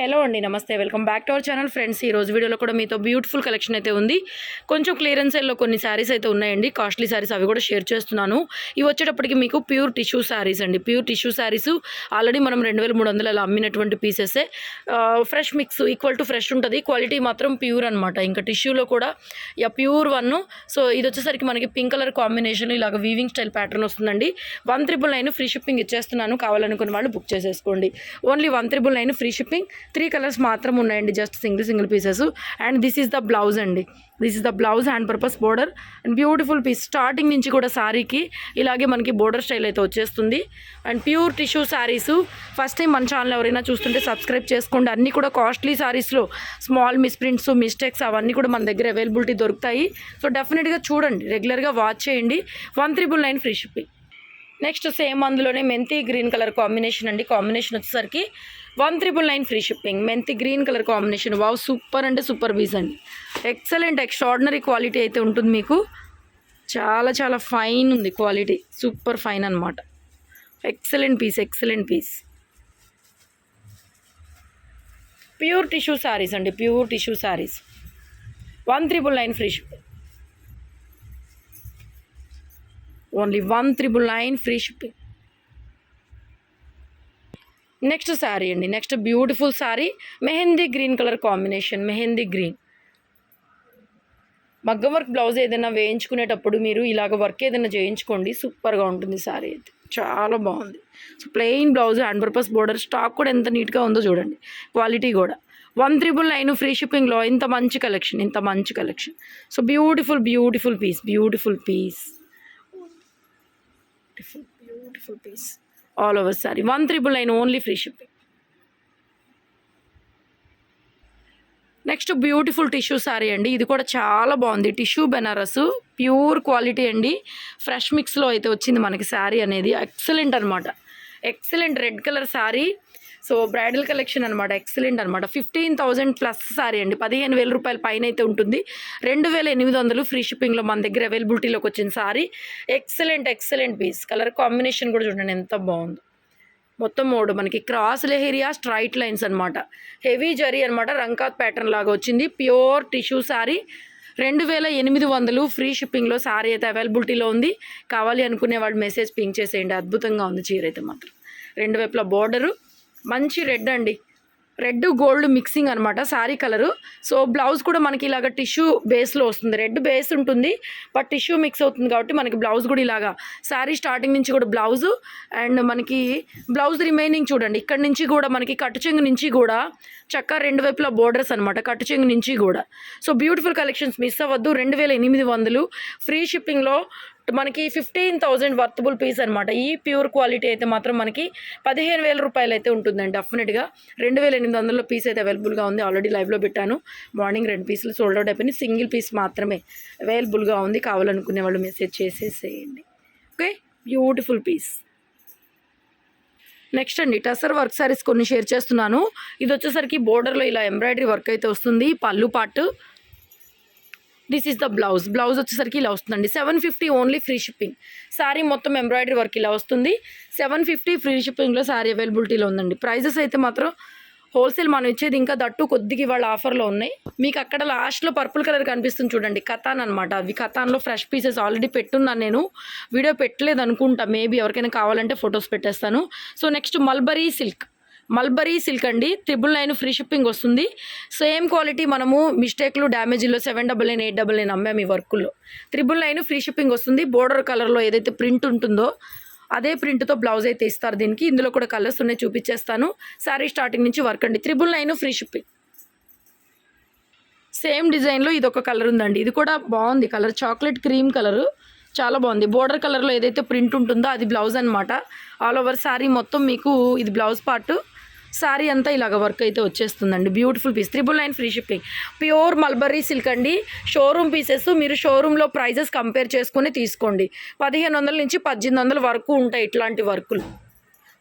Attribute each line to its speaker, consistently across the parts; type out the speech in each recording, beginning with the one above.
Speaker 1: Hello అండి నమస్తే. Welcome back to our channel friends. ఈ రోజు వీడియోలో కూడా మీతో బ్యూటిఫుల్ కలెక్షన్ అయితే ఉంది. కొంచెం క్లియరెన్స్ సేల్లో కొన్ని శారీస్ అయితే ఉన్నాయండి. కాస్ట్లీ శారీస్ అవి కూడా షేర్ చేస్తున్నాను. ఇవి వచ్చేటప్పటికి మీకు ప్యూర్ టిష్యూ శారీస్ అండి. ప్యూర్ టిష్యూ శారీస్ ఆల్రెడీ మనం రెండు వేల మూడు వందలు అలా అమ్మినటువంటి pieces fresh mix equal to fresh ఉంటుంది. క్వాలిటీ మాత్రం ప్యూర్ అనమాట ఇంకా టిష్యూలో కూడా యా ప్యూర్ వన్ సో ఇది వచ్చేసరికి మనకి పింక్ కలర్ కాంబినేషన్ ఇలాగ వీవింగ్ స్టైల్ ప్యాటర్న్ వస్తుందండి. One triple nine free shipping ఇచ్చేస్తున్నాను. కావాలనుకున్న వాళ్ళు బుక్ చేసేసుకోండి. Only one triple nine free shipping three colours మాత్రం ఉన్నాయండి just single single pieces and this is the blouse అండి. This is the blouse hand purpose border and beautiful piece starting నుంచి కూడా శారీకి ఇలాగే మనకి బోర్డర్ స్టైల్ అయితే వచ్చేస్తుంది. And pure tissue saris first time మన ఛానల్ ఎవరైనా చూస్తుంటే సబ్స్క్రైబ్ చేసుకోండి. అన్నీ కూడా కాస్ట్లీ శారీస్లో స్మాల్ మిస్ప్రింట్స్ మిస్టేక్స్ అవన్నీ కూడా మన దగ్గర అవైలబిలిటీ దొరుకుతాయి. సో డెఫినెట్గా చూడండి. రెగ్యులర్గా వాచ్ చేయండి. One triple nine free shipping next same అందులోనే మెంతి గ్రీన్ కలర్ కాంబినేషన్ అండి. కాంబినేషన్ వచ్చేసరికి one triple nine free shipping. మెంతి green colour combination. Wow super అంటే సూపర్ పీస్ అండి. ఎక్సలెంట్ ఎక్స్ట్రాడినరీ క్వాలిటీ అయితే ఉంటుంది మీకు. చాలా చాలా ఫైన్ ఉంది క్వాలిటీ. సూపర్ ఫైన్ అనమాట excellent piece excellent piece. Pure tissue saris అండి pure tissue saris one triple nine free shipping. Only one triple nine free shipping. Next sari అండి. Next beautiful sari. Mehndi green colour combination. Mehndi green. మగ్గం work blouse ఏదైనా వేయించుకునేటప్పుడు మీరు ఇలాగ work ఏదైనా చేయించుకోండి. సూపర్గా ఉంటుంది శారీ అయితే. చాలా బాగుంది. So plain blouse hand purpose border stock కూడా ఎంత నీట్గా ఉందో చూడండి. క్వాలిటీ కూడా. వన్ త్రిబుల్ నైన్ ఫ్రీ షిప్పింగ్లో ఇంత మంచి కలెక్షన్ ఇంత మంచి collection. So beautiful beautiful piece beautiful piece. Beautiful beautiful piece all over sari one triple nine only free shipping next beautiful tissue sari అండి. ఇది కూడా చాలా బాగుంది. టిష్యూ బెనారస్ ప్యూర్ క్వాలిటీ అండి. ఫ్రెష్ మిక్స్లో అయితే వచ్చింది మనకి శారీ అనేది. ఎక్సలెంట్ అనమాట excellent red colour sari so bridal collection అనమాట ఎక్సలెంట్ అనమాట ఫిఫ్టీన్ థౌజండ్ ప్లస్ సారీ అండి. పదిహేను వేల రూపాయల పైన అయితే ఉంటుంది. రెండు వేల ఎనిమిది వందలు ఫ్రీ షిప్పింగ్లో మన దగ్గర అవైలబిలిటీలోకి వచ్చిన sari. Excellent excellent piece colour combination కూడా చూడండి ఎంత బాగుందో. మొత్తం మూడు మనకి క్రాస్ లెహేరియా స్ట్రైట్ లైన్స్ అనమాట హెవీ జరీ అనమాట రంకాత్ ప్యాటర్న్ లాగా వచ్చింది. ప్యూర్ టిష్యూ శారీ రెండు వేల ఎనిమిది వందలు ఫ్రీ షిప్పింగ్లో శారీ అయితే అవైలబిలిటీలో ఉంది. కావాలి అనుకునే వాళ్ళు మెసేజ్ పింక్ చేసేయండి. అద్భుతంగా ఉంది చీర అయితే మాత్రం. రెండు వైపుల బోర్డరు మంచి రెడ్ అండి. రెడ్ గోల్డ్ మిక్సింగ్ అనమాట శారీ కలరు. సో బ్లౌజ్ కూడా మనకి ఇలాగ టిష్యూ బేస్లో వస్తుంది. రెడ్ బేస్ ఉంటుంది బట్ టిష్యూ మిక్స్ అవుతుంది కాబట్టి మనకి బ్లౌజ్ కూడా ఇలాగా శారీ స్టార్టింగ్ నుంచి కూడా బ్లౌజు. అండ్ మనకి బ్లౌజ్ రిమైనింగ్ చూడండి. ఇక్కడ నుంచి కూడా మనకి కట్టుచెంగు నుంచి కూడా చక్క రెండు వైపులా బోర్డర్స్ అనమాట కట్టుచెంగు నుంచి కూడా. సో బ్యూటిఫుల్ కలెక్షన్స్ మిస్ అవ్వద్దు. రెండు వేల ఎనిమిది వందలు ఫ్రీ షిప్పింగ్లో మనకి ఫిఫ్టీన్ థౌజండ్ వర్తబుల్ పీస్ అనమాట ఈ ప్యూర్ క్వాలిటీ అయితే మాత్రం మనకి పదిహేను వేల రూపాయలు అయితే ఉంటుందండి. డెఫినెట్గా రెండు వేల ఎనిమిది వందల పీస్ అయితే అవైలబుల్గా ఉంది. ఆల్రెడీ లైవ్లో పెట్టాను. మార్నింగ్ రెండు పీసులు సోల్డ్ అవుట్ అయిపోయింది సింగిల్ పీస్ మాత్రమే అవైలబుల్గా ఉంది. కావాలనుకునే వాళ్ళు మెసేజ్ చేసేసేయండి. ఓకే బ్యూటిఫుల్ పీస్ నెక్స్ట్ అండి టసర్ వర్క్ సారీస్ కొన్ని షేర్ చేస్తున్నాను. ఇది వచ్చేసరికి బోర్డర్లో ఇలా ఎంబ్రాయిడరీ వర్క్ అయితే వస్తుంది. పళ్ళు పాటు this is the blouse blouse వచ్చేసరికి ఇలా వస్తుందండి. Seven fifty only free shipping sari మొత్తం ఎంబ్రాయిడరీ వర్క్ ఇలా వస్తుంది. సెవెన్ ఫిఫ్టీ ఫ్రీ షిప్పింగ్లో శారీ అవైలబిలిటీలో ఉందండి. ప్రైజెస్ అయితే మాత్రం హోల్సేల్ మనం ఇచ్చేది ఇంకా దట్టు కొద్దిగా ఇవాళ ఆఫర్లో ఉన్నాయి. మీకు అక్కడ లాస్ట్లో పర్పుల్ కలర్ కనిపిస్తుంది చూడండి. కథాన్ అనమాట అవి. కథాన్లో ఫ్రెష్ పీసెస్ ఆల్రెడీ పెట్టున్నాను నేను. వీడియో పెట్టలేదు అనుకుంటా. మేబీ ఎవరికైనా కావాలంటే ఫొటోస్ పెట్టేస్తాను. So next mulberry silk mulberry silk అండి. త్రిబుల్ నైన్ ఫ్రీ షిప్పింగ్ వస్తుంది. సేమ్ క్వాలిటీ మనము మిస్టేక్లు డ్యామేజ్లో seven double nine eight double nine అమ్మాము ఈ వర్క్లో. త్రిబుల్ నైన్ ఫ్రీ షిప్పింగ్ వస్తుంది. బోర్డర్ కలర్లో ఏదైతే ప్రింట్ ఉంటుందో అదే ప్రింట్తో బ్లౌజ్ అయితే ఇస్తారు దీనికి. ఇందులో కూడా కలర్స్ ఉన్నాయి చూపించేస్తాను శారీ స్టార్టింగ్ నుంచి వర్క్ అండి. Triple nine free shipping. Same డిజైన్లో ఇది ఒక కలర్ ఉందండి. ఇది కూడా బాగుంది. Colour chocolate cream colour. చాలా బాగుంది. బోర్డర్ కలర్లో ఏదైతే ప్రింట్ ఉంటుందో అది బ్లౌజ్ అనమాట ఆల్ ఓవర్ శారీ మొత్తం మీకు ఇది బ్లౌజ్ పార్ట్ శారీ అంతా ఇలాగ వర్క్ అయితే వచ్చేస్తుందండి. Beautiful piece triple nine free shipping pure mulberry silk అండి. షోరూమ్ పీసెస్ మీరు షోరూంలో ప్రైజెస్ కంపేర్ చేసుకొని తీసుకోండి. పదిహేను వందల నుంచి పద్దెనిమిది వందల వరకు ఉంటాయి ఇట్లాంటి వర్కులు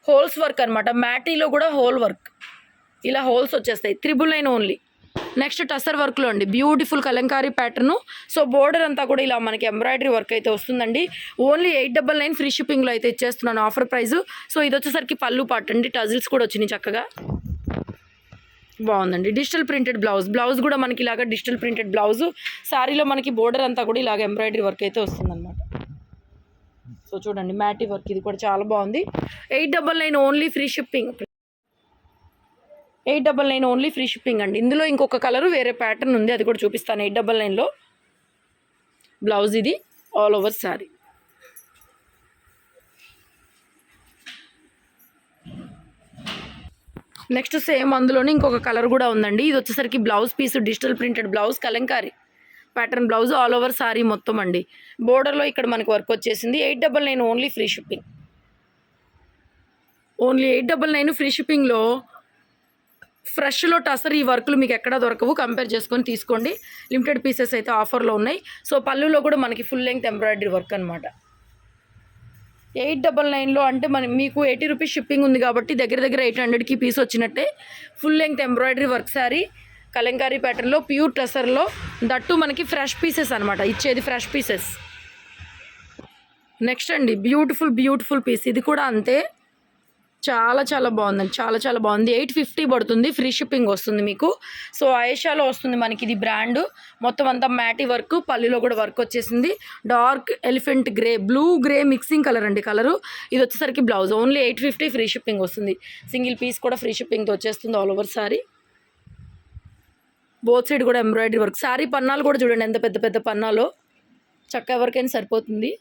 Speaker 1: హోల్స్ వర్క్ అనమాట మ్యాటీలో కూడా హోల్ వర్క్ ఇలా హోల్స్ వచ్చేస్తాయి. Triple nine only next tussar వర్క్లో అండి. Beautiful kalamkari pattern. So border అంతా కూడా ఇలా మనకి ఎంబ్రాయిడరీ వర్క్ అయితే వస్తుందండి. Only eight double nine free షిప్పింగ్లో అయితే ఇచ్చేస్తున్నాను ఆఫర్ ప్రైస్. సో ఇది వచ్చేసరికి పళ్ళు పాట అండి. టజిల్స్ కూడా వచ్చినాయి చక్కగా. బాగుందండి. Digital printed blouse. బ్లౌజ్ కూడా మనకి ఇలాగ డిజిటల్ ప్రింటెడ్ బ్లౌజ్. శారీలో మనకి బోర్డర్ అంతా కూడా ఇలాగ ఎంబ్రాయిడరీ వర్క్ అయితే వస్తుందన్నమాట. సో చూడండి మ్యాటీ వర్క్ ఇది కూడా చాలా బాగుంది. Eight double nine only free shipping. Eight double nine only free shipping అండి. ఇందులో ఇంకొక కలరు వేరే ప్యాటర్న్ ఉంది అది కూడా చూపిస్తాను. ఎయిట్ డబల్ నైన్లో బ్లౌజ్ ఇది all over sari next same అందులోనే ఇంకొక కలర్ కూడా ఉందండి. ఇది వచ్చేసరికి blouse piece digital printed blouse kalamkari pattern blouse all over sari మొత్తం అండి. బోర్డర్లో ఇక్కడ మనకు వర్క్ వచ్చేసింది. Eight double nine only free shipping. Only eight double nine free షిప్పింగ్లో ఫ్రెష్లో టసర్ ఈ వర్క్లు మీకు ఎక్కడ దొరకవు. కంపేర్ చేసుకొని తీసుకోండి. లిమిటెడ్ పీసెస్ అయితే ఆఫర్లో ఉన్నాయి. సో పళ్ళులో కూడా మనకి ఫుల్ లెంగ్త్ ఎంబ్రాయిడరీ వర్క్ అనమాట ఎయిట్ డబల్ నైన్లో అంటే మన మీకు ఎయిటీ రూపీస్ షిప్పింగ్ ఉంది కాబట్టి దగ్గర దగ్గర ఎయిట్ హండ్రెడ్కి పీస్ వచ్చినట్టే. Full length embroidery work sari kalamkari ప్యాటర్న్లో ప్యూర్ టసర్లో దట్టు మనకి ఫ్రెష్ పీసెస్ అనమాట ఇచ్చేది ఫ్రెష్ పీసెస్ నెక్స్ట్ అండి బ్యూటిఫుల్ బ్యూటిఫుల్ పీస్ ఇది కూడా అంతే. చాలా చాలా బాగుందండి. చాలా చాలా బాగుంది. ఎయిట్ ఫిఫ్టీ పడుతుంది. ఫ్రీ షిప్పింగ్ వస్తుంది మీకు. సో ఆయేషాలో వస్తుంది మనకి ఇది బ్రాండ్. మొత్తం అంతా మ్యాటీ వర్క్ పల్లిలో కూడా వర్క్ వచ్చేసింది. Dark elephant grey blue grey mixing colour అండి కలరు. ఇది వచ్చేసరికి blouse. Only eight fifty free shipping వస్తుంది. సింగిల్ పీస్ కూడా ఫ్రీ షిప్పింగ్తో వచ్చేస్తుంది all over sari. Both side కూడా ఎంబ్రాయిడరీ వర్క్. సారీ పన్నాలు కూడా చూడండి ఎంత పెద్ద పెద్ద పన్నాలో. చక్క ఎవరికైనా సరిపోతుంది.